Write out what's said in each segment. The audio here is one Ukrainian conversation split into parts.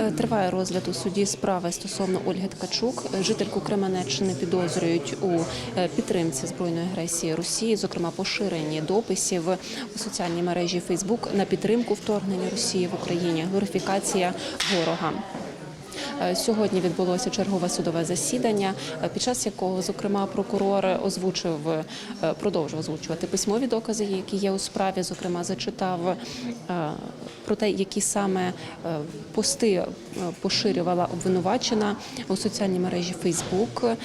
Е, Триває розгляд у суді справи стосовно Ольги Ткачук. Жительку Кременеччини підозрюють у е, підтримці збройної агресії Росії, зокрема поширенні дописів у соціальній мережі Фейсбук на підтримку вторгнення Росії в Україні, глорифікація ворога. Е, Сьогодні відбулося чергове судове засідання, е, під час якого, зокрема, прокурор озвучив, е, продовжив озвучувати письмові докази, які є у справі. Зокрема, зачитав про те, які саме пости поширювала обвинувачена у соціальній мережі е,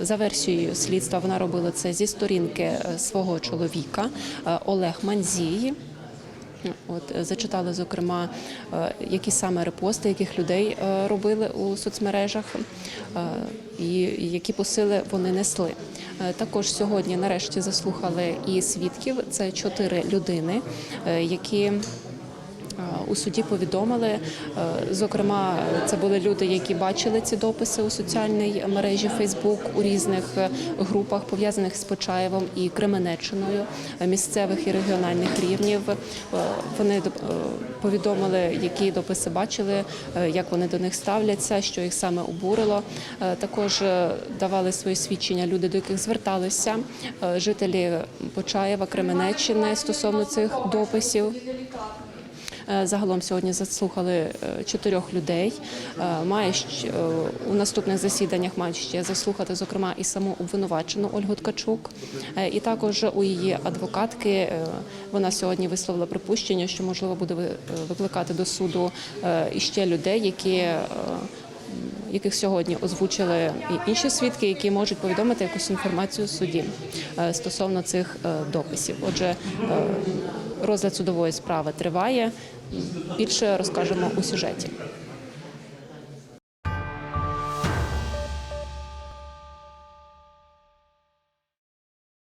За версією слідства, вона робила це зі сторінки свого чоловіка Олег Манзій. От е, зачитали зокрема, е, які саме репости, яких людей е, робили у соцмережах, і які посили вони несли. Також сьогодні, нарешті, заслухали і свідків. Це чотири людини, які у суді повідомили. е, Зокрема, це були люди, які бачили ці дописи у соціальній мережі Фейсбук у різних е, групах, пов'язаних з Почаєвом і Кременеччиною е, місцевих і регіональних рівнів. Е, Вони е, повідомили, які дописи бачили, е, як вони до них ставляться, що їх саме обурило. Е, Також е, давали свої свідчення люди, до яких зверталися е, жителі Почаєва, Кременеччини стосовно цих дописів. Е, Загалом сьогодні заслухали е, чотирьох людей. Е, Має у наступних засіданнях мають ще заслухати, зокрема, і саму обвинувачену Ольгу Ткачук. І також у її адвокатки вона сьогодні висловила припущення, що можливо буде ви- викликати до суду іще людей, які. яких сьогодні озвучили і інші свідки, які можуть повідомити якусь інформацію суді стосовно цих дописів. Отже, розгляд судової справи триває. Більше розкажемо у сюжеті.